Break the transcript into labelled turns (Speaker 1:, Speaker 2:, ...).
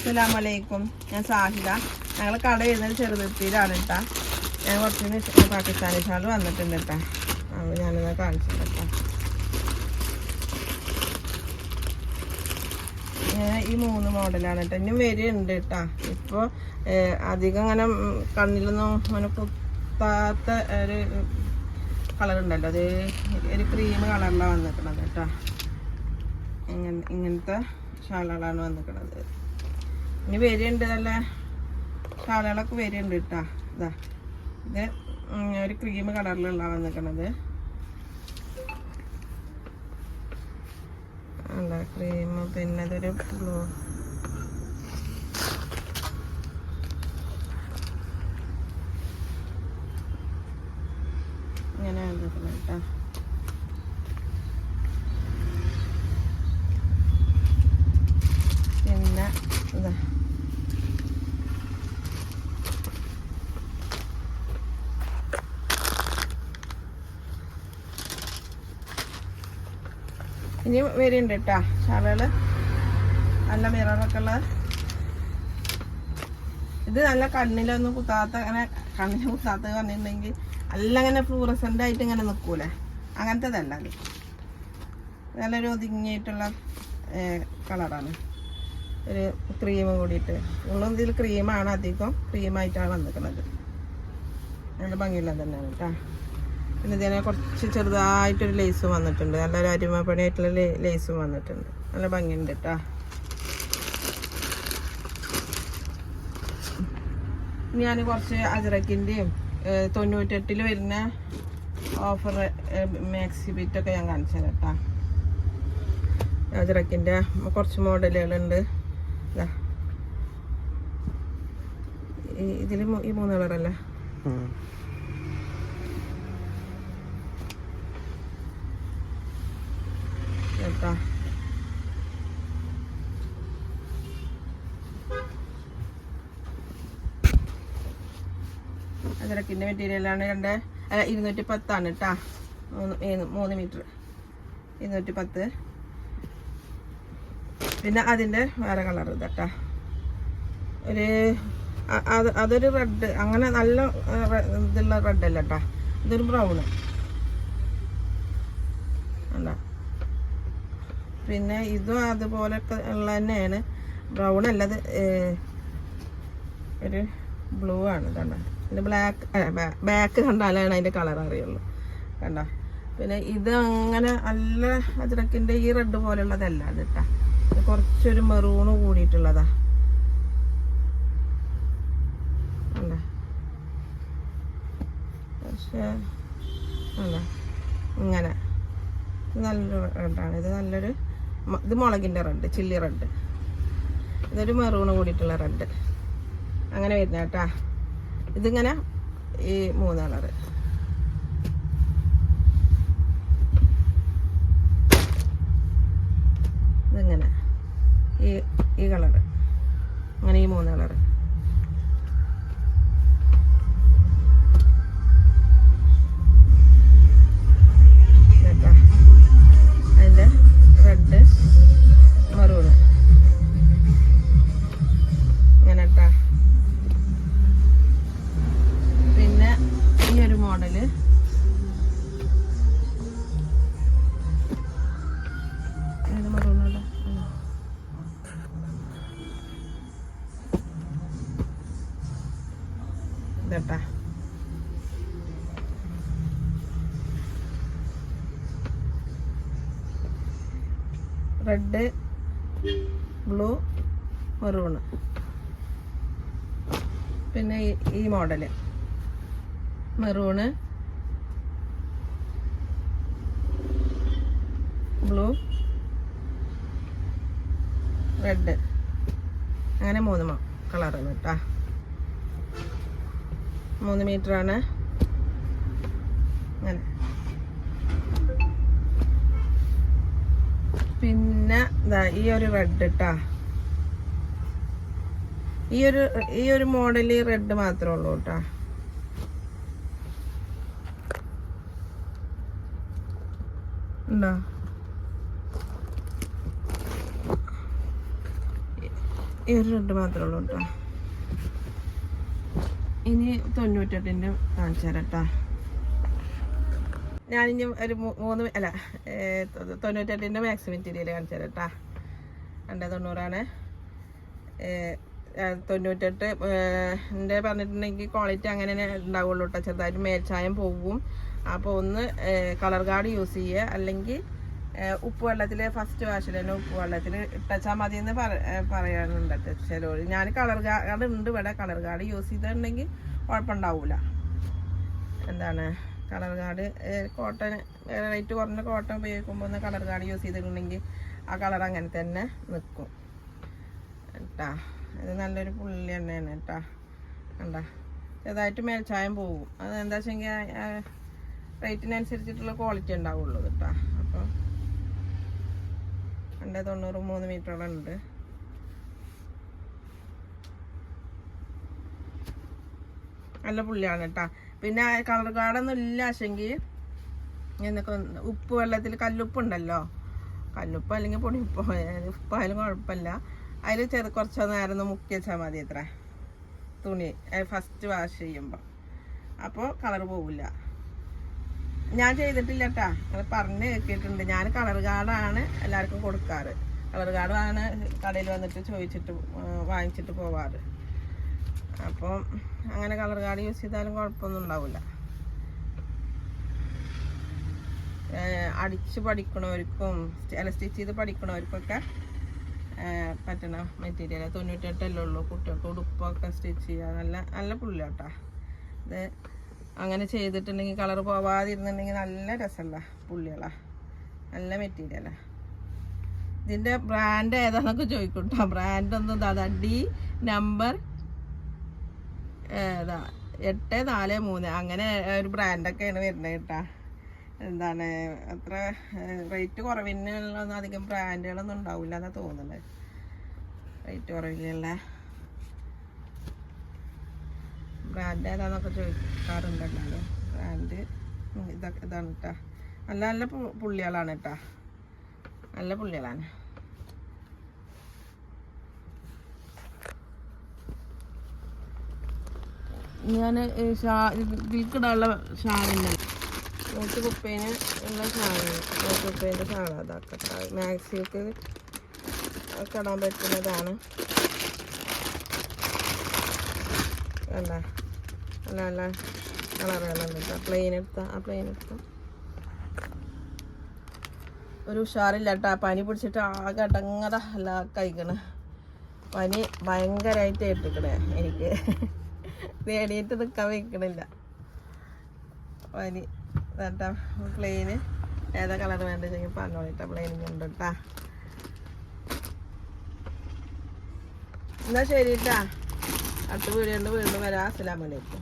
Speaker 1: അസ്സലാമു അലൈക്കും ഞാൻ സാഹിദ ഞങ്ങൾ കട എഴുതുന്നത് ചെറുതിരുത്തിയിലാണ് കേട്ടാ ഞാൻ കുറച്ച് പാകിസ്ഥാനി ഷാൾ വന്നിട്ടുണ്ട് കേട്ടാ അപ്പോൾ ഞാനിത് കാണിച്ചു കേട്ടാ ഈ മൂന്ന് മോഡലാണ് കേട്ടോ ഇനി വരുന്നുണ്ട് കേട്ടാ ഇപ്പോൾ അധികം അങ്ങനെ കണ്ണിലൊന്നും അങ്ങനെ കുത്താത്ത ഒരു കളർ ഉണ്ടല്ലോ അത് ഒരു ക്രീം കളറിലാണ് വന്നിട്ടുള്ളത് കേട്ടോ ഇങ്ങനെ ഇങ്ങനത്തെ ഷാളുകളാണ് വന്നിരിക്കണത് ഇനി വരുന്നുണ്ട് നല്ല ഷാളുകളൊക്കെ വരുന്നുണ്ട് കേട്ടോ. ഇതാ. ഇത് ഒരു ക്രീം കളറിലുള്ള വന്നിരിക്കണത്. അല്ല ക്രീം പിന്നെ ഇതൊരു ബ്ലൂ ഇങ്ങനെ വന്നിരിക്കണം കേട്ടോ പിന്നെ ഇതാ ഇനി വരുന്നുണ്ട് കേട്ടാ ഷാളുകൾ. നല്ല മിററൊക്കെ ഉള്ള ഇത് നല്ല കണ്ണിലൊന്നും കുത്താത്ത അങ്ങനെ കണ്ണിൽ കുത്താത്ത പറഞ്ഞിട്ടുണ്ടെങ്കിൽ നല്ല അങ്ങനെ ഫ്ലൂറസെന്റ് ആയിട്ട് ഇങ്ങനെ നിൽക്കൂലേ അങ്ങനത്തേതല്ല അത്. നല്ലൊരു ഒതുങ്ങിയിട്ടുള്ള കളറാണ്. ഒരു ക്രീം കൂടിയിട്ട്. ഉള്ളും ഇതിൽ ക്രീമാണ് അധികം ക്രീമായിട്ടാണ് നിൽക്കുന്നത് നല്ല ഭംഗിയുള്ളത് തന്നെയാണ് കേട്ടോ. പിന്നെ ഇതിനെ കുറച്ച് ചെറുതായിട്ടൊരു ലേസും വന്നിട്ടുണ്ട്. നല്ലൊരു അരിമപ്പണിയായിട്ടുള്ള ലേസും വന്നിട്ടുണ്ട്. നല്ല ഭംഗിയുണ്ട് കേട്ടോ ഞാൻ കുറച്ച് അജറക്കിന്റെയും തൊണ്ണൂറ്റെട്ടിൽ വരുന്ന ഓഫർ മാക്സി ബിറ്റൊക്കെ ഞാൻ കാണിച്ചു തരാം കേട്ടോ അജറക്കിന്റെ കുറച്ച് മോഡലുകളുണ്ട്. ഇതാ ഇതിൽ ഈ മൂന്ന് കളറല്ലേ? കേട്ടോ. അജറക്കിന്റെ മെറ്റീരിയലാണ് രണ്ട് ഇരുന്നൂറ്റി പത്താണ് കേട്ടാ. മൂന്ന് മൂന്ന് മീറ്റർ. ഇരുന്നൂറ്റി പത്ത് പിന്നെ അതിന്റെ വേറെ കളർ ഇതാട്ടാ ഒരു അത് അതൊരു റെഡ് അങ്ങനെ നല്ല ഇതുള്ള റെഡ് അല്ല കേട്ടാ. ഇതൊരു ബ്രൗണ് അല്ല പിന്നെ ഇതും അതുപോലെ ഉള്ള തന്നെയാണ് ബ്രൗൺ അല്ലത് ഒരു ബ്ലൂ ആണ് കണ്ടോ പിന്നെ ബ്ലാക്ക് ബാക്ക് കണ്ടാലാണ് അതിന്റെ കളർ അറിയുള്ളൂ. കണ്ട? പിന്നെ ഇത് അങ്ങനെ നല്ല അജ്രക്കിന്റെ ഈ റെഡ് പോലുള്ളതല്ല അത് കേട്ടാ കുറച്ചൊരു മെറൂണ് കൂടിയിട്ടുള്ളതാ. പക്ഷേ അല്ല ഇങ്ങനെ. നല്ലൊരു റെഡാണ് ഇത് നല്ലൊരു ഇത് മുളകിന്റെ റെഡ് ചില്ലി റെഡ്. ഇതൊരു മെറൂണ് കൂടിയിട്ടുള്ള റെഡ്. അങ്ങനെ വരുന്ന കേട്ടാ. ഇതിങ്ങനെ ഈ മൂന്ന് കളറ് റെഡ് ബ്ലൂ മെറൂണ്. പിന്നെ ഈ- മോഡൽ. Maroon blue red. അങ്ങനെ മൂന്ന് കളറാണ് കേട്ടാ മൂന്ന് മീറ്ററാണ്. അങ്ങനെ. പിന്നെ ദാ ഈ ഒരു റെഡ് ഇട്ടാ ഈ ഒരു ഈ ഒരു മോഡൽ റെഡ് മാത്രമേ ഉള്ളൂ കേട്ടാ ഉണ്ടോ? ഈ ഒരു റെഡ് മാത്രമേ ഉള്ളൂ കേട്ടോ ഇനി തൊണ്ണൂറ്റെട്ടിന്റെ കാണിച്ചു തരാം ഞാനിനി ഒരു മൂന്ന് അല്ല തൊണ്ണൂറ്റെട്ടിന്റെ മാക്സ് മെറ്റീരിയൽ കാണിച്ചു തരാം കേട്ടോ രണ്ട് തൊണ്ണൂറാണ്. തൊണ്ണൂറ്റെട്ട് എന്റെ പറഞ്ഞിട്ടുണ്ടെങ്കിൽ ക്വാളിറ്റി അങ്ങനെ ഉണ്ടാവുള്ളൂ കേട്ടോ ചെറുതായിട്ട് മേൽച്ചായം പോകും അപ്പോൾ ഒന്ന് കളർ കാർഡ് യൂസ് ചെയ്യുക. അല്ലെങ്കിൽ ഉപ്പ് വെള്ളത്തിൽ ഫസ്റ്റ് വാഷിൽ തന്നെ ഉപ്പ് വെള്ളത്തിൽ ഇട്ടച്ചാൽ മതി എന്ന് പറയാനുണ്ട് ചിലവർ ഞാൻ കളർ കാർഡ് ഉണ്ട് ഇവിടെ. കളർ കാർഡ് യൂസ് ചെയ്തിട്ടുണ്ടെങ്കിൽ കുഴപ്പമുണ്ടാവില്ല എന്താണ്? Colour card. കോട്ടൺ റേറ്റ് കുറഞ്ഞ കോട്ടൺ ഉപയോഗിക്കുമ്പോൾ ഒന്ന് കളർ കാർഡ് യൂസ് ചെയ്തിട്ടുണ്ടെങ്കിൽ ആ കളർ അങ്ങനെ തന്നെ നിൽക്കും കേട്ടാ ഇത് നല്ലൊരു പുള്ളി എണ്ണയാണ് കേട്ടാ കണ്ട ചെറുതായിട്ട് മേൽച്ചായം പോകും അത് എന്താ വെച്ചെങ്കിൽ റേറ്റിനനുസരിച്ചിട്ടുള്ള ക്വാളിറ്റി ഉണ്ടാവുള്ളൂ കേട്ടാ അപ്പോൾ രണ്ട് തൊണ്ണൂറ് മൂന്ന് മീറ്ററോളം ഉണ്ട് നല്ല പുള്ളിയാണ് കേട്ടാ പിന്നെ കളർ കാർഡൊന്നും ഇല്ല പക്ഷെങ്കിൽ എന്നൊക്കെ ഉപ്പ് വെള്ളത്തിൽ കല്ലുപ്പ് ഉണ്ടല്ലോ കല്ലുപ്പ് അല്ലെങ്കിൽ പൊടിയുപ്പോ. ഉപ്പായാലും കുഴപ്പമില്ല. അതിൽ ചെറു കുറച്ച് നേരം ഒന്ന് മുക്കി വെച്ചാൽ മതി അത്ര. തുണി ഫസ്റ്റ് വാഷ് ചെയ്യുമ്പോൾ അപ്പോൾ കളർ പോവില്ല ഞാൻ ചെയ്തിട്ടില്ല കേട്ടാ നിങ്ങൾ പറഞ്ഞ് കേട്ടിട്ടുണ്ട്. ഞാൻ കളർ കാർഡാണ് എല്ലാവർക്കും കൊടുക്കാറ്. കളർ കാർഡാണ് കടയിൽ വന്നിട്ട് ചോദിച്ചിട്ട് വാങ്ങിച്ചിട്ട് പോവാറ്. അപ്പം അങ്ങനെ കളർ കാർഡ് യൂസ് ചെയ്താലും കുഴപ്പമൊന്നും ഉണ്ടാവില്ല. അടിച്ച് പഠിക്കണവർക്കും അല്ല സ്റ്റിച്ച് ചെയ്ത് പഠിക്കണവർക്കൊക്കെ പറ്റണ മെറ്റീരിയൽ തൊണ്ണൂറ്റെട്ടല്ലേ ഉള്ളൂ. കുട്ടികൾക്ക് ഉടുപ്പൊക്കെ സ്റ്റിച്ച് ചെയ്യുക. നല്ല നല്ല പുള്ളിയാട്ടാ. ഇത് അങ്ങനെ ചെയ്തിട്ടുണ്ടെങ്കിൽ കളർ പോവാതിരുന്നുണ്ടെങ്കിൽ നല്ല രസമല്ല. പുള്ളികളാ. നല്ല മെറ്റീരിയലാ ഇതിന്റെ ബ്രാൻഡ് ഏതാണെന്നൊക്കെ ചോദിക്കും കേട്ടോ ബ്രാൻഡ് ഒന്നും ഇതാ. ഡി നമ്പർ ഏതാ എട്ട് നാല് മൂന്ന്. അങ്ങനെ ഒരു ബ്രാൻഡൊക്കെയാണ് വരുന്നത് കേട്ടാ. എന്താണ് അത്ര റേറ്റ് കുറവിനുള്ളൊന്നും അധികം ബ്രാൻഡുകളൊന്നും ഉണ്ടാവില്ല എന്നാ തോന്നുന്നത് റേറ്റ് കുറവിലുള്ള ബ്രാൻഡ് ഏതാന്നൊക്കെ ചോദിക്കാറുണ്ടല്ലോ ബ്രാൻഡ് ഇതൊക്കെ ഇതാണ് കേട്ടാ. നല്ല നല്ല പുള്ളികളാണ് കേട്ടാ. നല്ല പുള്ളികളാണ്. ഞാൻ ഇതിൽക്കിടാനുള്ള ഷാളില്ല നോട്ട് കുപ്പേന് ഉള്ള ഷാളാണ് നോട്ട് കുപ്പേന്റെ ഷാള അതാക്കട്ടെ. മാക്സിക്ക് കടാൻ പറ്റുന്നതാണ്. അല്ല അല്ല നല്ല കളറുകളുണ്ട് കേട്ടോ. പ്ലെയിൻ എടുത്ത ആ പ്ലെയിൻ എടുത്ത. ഒരു ഉഷാറില്ല കേട്ടോ. പനി പിടിച്ചിട്ട് ആകെ അടങ്ങത. അല്ല കഴിക്കണേ പനി ഭയങ്കരമായിട്ട് ഇട്ടിക്കണേ എനിക്ക്. നേടിയിട്ട് നിൽക്കാൻ വയ്ക്കണില്ല പനി. കേട്ടാ പ്ലെയിന് ഏതാ കളർ വേണ്ടെങ്കിൽ പറഞ്ഞോളിട്ടാ പ്ലെയിനും ഉണ്ട് കേട്ടാ എന്നാ ശരി കേട്ടാ അടുത്ത വീടുകൊണ്ട് വീണ്ടും വരാം. അസ്സലാമലൈക്കും